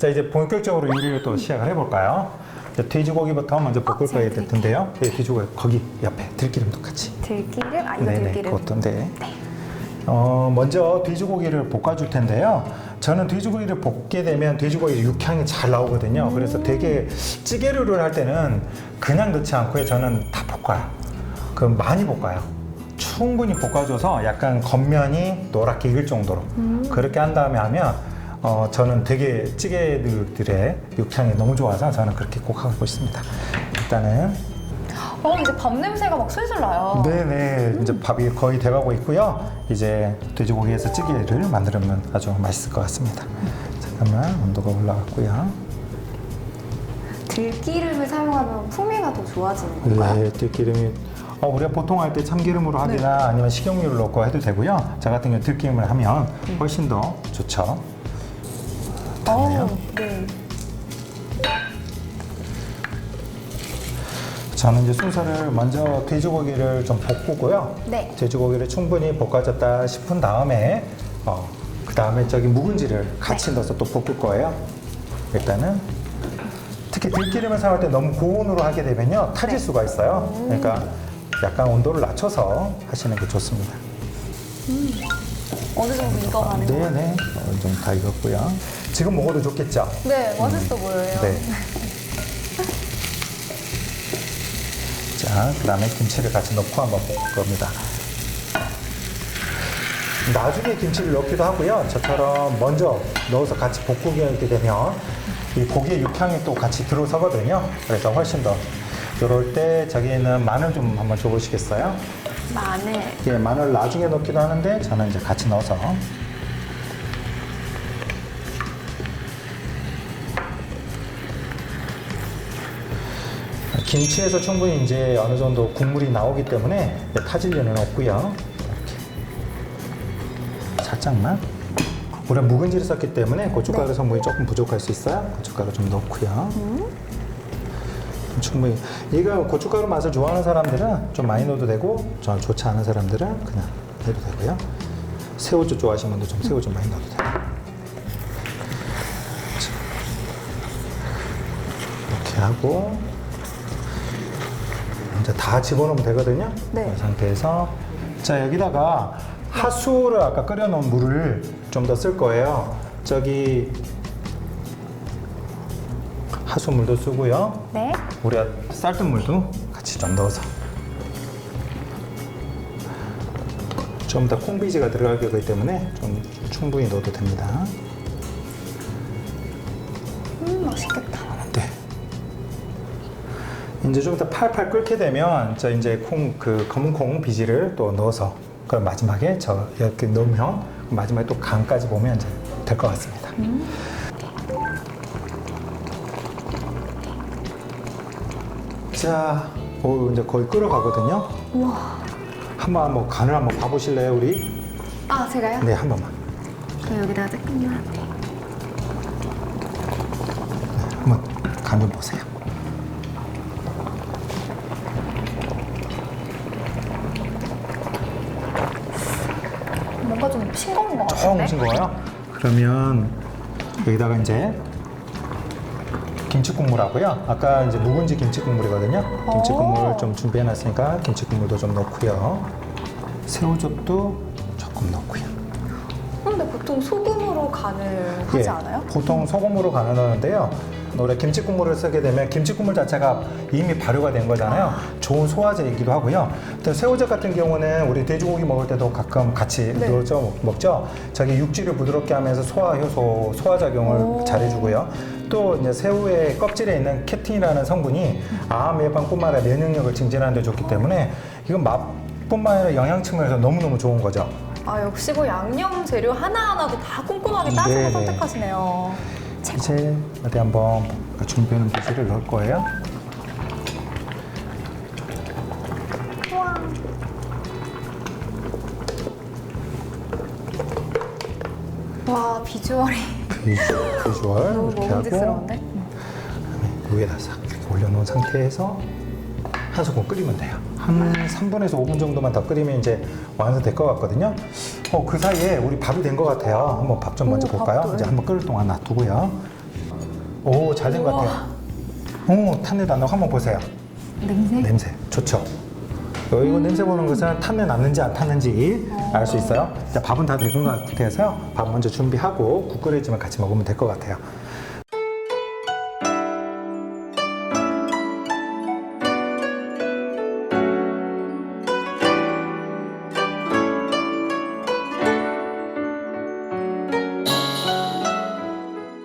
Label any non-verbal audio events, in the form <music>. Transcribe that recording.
자 이제 본격적으로 요리를 또 시작을 해볼까요? 자, 돼지고기부터 먼저 볶을 제가 거기 텐데요. 네, 돼지고기 거기 옆에 들기름도 같이. 들기름? 아, 이거 네네, 들기름. 그것도 네. 어, 먼저 돼지고기를 볶아줄 텐데요. 저는 돼지고기를 볶게 되면 돼지고기 육향이 잘 나오거든요. 음. 그래서 되게 찌개류를 할 때는 그냥 넣지 않고요. 저는 다 볶아요. 그럼 많이 볶아요. 충분히 볶아줘서 약간 겉면이 노랗게 익을 정도로 음. 그렇게 한 다음에 하면 어, 저는 되게 찌개들의 육향이 너무 좋아서 저는 그렇게 꼭 하고 있습니다. 일단은. 어, 이제 밥 냄새가 막 술술 나요. 네네. 이제 밥이 거의 돼가고 있고요. 이제 돼지고기에서 찌개를 만들면 아주 맛있을 것 같습니다. 잠깐만 온도가 올라갔고요. 들기름을 사용하면 풍미가 더 좋아지는 건가요? 네 들기름이. 어, 우리가 보통 할 때 참기름으로 하거나 아니면 식용유를 넣고 해도 되고요. 저 같은 경우 들기름을 하면 훨씬 더 좋죠 닿네요 어, 네. 저는 이제 순서를 먼저 돼지고기를 좀 볶고요 네. 돼지고기를 충분히 볶아졌다 싶은 다음에 어, 그 다음에 저기 묵은지를 같이 네. 넣어서 또 볶을 거예요. 일단은 특히 들기름을 사용할 때 너무 고온으로 하게 되면요 타질 네. 수가 있어요. 그러니까 약간 온도를 낮춰서 하시는 게 좋습니다. 어느 정도 익어가는 거예요? 네네 어느 정도 다 익었고요. 지금 먹어도 좋겠죠? 네, 맛있어 보여요. 네. 자, 그 다음에 김치를 같이 넣고 한번 볶을 겁니다. 나중에 김치를 넣기도 하고요. 저처럼 먼저 넣어서 같이 볶게 되면 이 고기의 육향이 또 같이 들어서거든요. 그래서 훨씬 더. 이럴 때 저기는 마늘 좀 한번 줘보시겠어요? 마늘. 예, 마늘 나중에 넣기도 하는데 저는 이제 같이 넣어서 김치에서 충분히 이제 어느 정도 국물이 나오기 때문에 타질 일은 없고요. 이렇게 살짝만. 우리가 묵은지를 썼기 때문에 고춧가루 성분이 조금 부족할 수 있어요. 고춧가루 좀 넣고요. 충분히 이거 고춧가루 맛을 좋아하는 사람들은 좀 많이 넣어도 되고 저 좋지 않은 사람들은 그냥 해도 되고요. 새우젓 좋아하시는 분들 좀 새우 좀 많이 넣어도 돼요. 자, 이렇게 하고 이제 다 집어넣으면 되거든요. 네. 이 상태에서 자 여기다가 하수를 아까 끓여놓은 물을 좀 더 쓸 거예요. 저기 하수물도 쓰고요. 네. 우리가 쌀뜨물도 같이 좀 넣어서 좀 더 콩비지가 들어갈 거기 때문에 좀 충분히 넣어도 됩니다. 음, 맛있겠다. 네. 이제 좀더 팔팔 끓게 되면 저 이제 콩 그 검은 콩 비지를 또 넣어서 그 마지막에 저 이렇게 넣으면 마지막에 또 간까지 보면 이제 될 것 같습니다. 자, 오 이제 거의 끓어가거든요. 우와. 한번 한번 간을 한번 봐보실래요, 우리? 아, 제가요? 네, 한 번만. 저 여기다가 조금만. 한번 간 좀 보세요. 뭔가 좀 싱거운 것 같은데? 싱거워요? 그러면 여기다가 이제 김치 국물하고요. 아까 이제 묵은지 김치 국물이거든요. 김치 오. 국물 좀 준비해놨으니까 김치 국물도 좀 넣고요. 새우젓도 조금 넣고요. 보통 소금으로 간을 하지 예, 않아요? 보통 소금으로 간을 넣는데요. 우리가 김치 국물을 쓰게 되면 김치 국물 자체가 이미 발효가 된 거잖아요. 좋은 소화제이기도 하고요. 또 새우젓 같은 경우는 우리 돼지고기 먹을 때도 가끔 같이 네. 넣어서 먹- 먹죠. 자기 육질을 부드럽게 하면서 소화 효소, 소화 작용을 오. 잘해주고요. 또 이제 새우의 껍질에 있는 캡틴이라는 성분이 암 예방뿐만 아니라 면역력을 증진하는 데 좋기 때문에 이건 맛뿐만 아니라 영양 측면에서 너무너무 좋은 거죠. 아, 역시 그 양념 재료 하나하나도 다 꼼꼼하게 따져서 네 네. 선택하시네요. 이제 어디 한번 준비하는 비지를 넣을 거예요. 와, 비주얼이 비주- 비주얼 <laughs> 너무 이렇게 하고 먹음직스러운데? 위에다 싹 이렇게 올려놓은 상태에서 한 소금 끓이면 돼요. 한 3분에서 5분 정도만 더 끓이면 이제 완성될 것 같거든요. 어, 그 사이에 우리 밥이 된 것 같아요. 한번 밥 좀 먼저 오, 볼까요? 밥도요? 이제 한번 끓을 동안 놔두고요. 오, 잘 된 것 같아요. 오, 탄내도 안 나고 한번 보세요. 냄새? 냄새. 좋죠. 어, 이거 냄새 보는 것은 탄내 났는지 안 탔는지 알 수 있어요. 자, 밥은 다 된 것 같아서요. 밥 먼저 준비하고 국 끓여지면 같이 먹으면 될 것 같아요.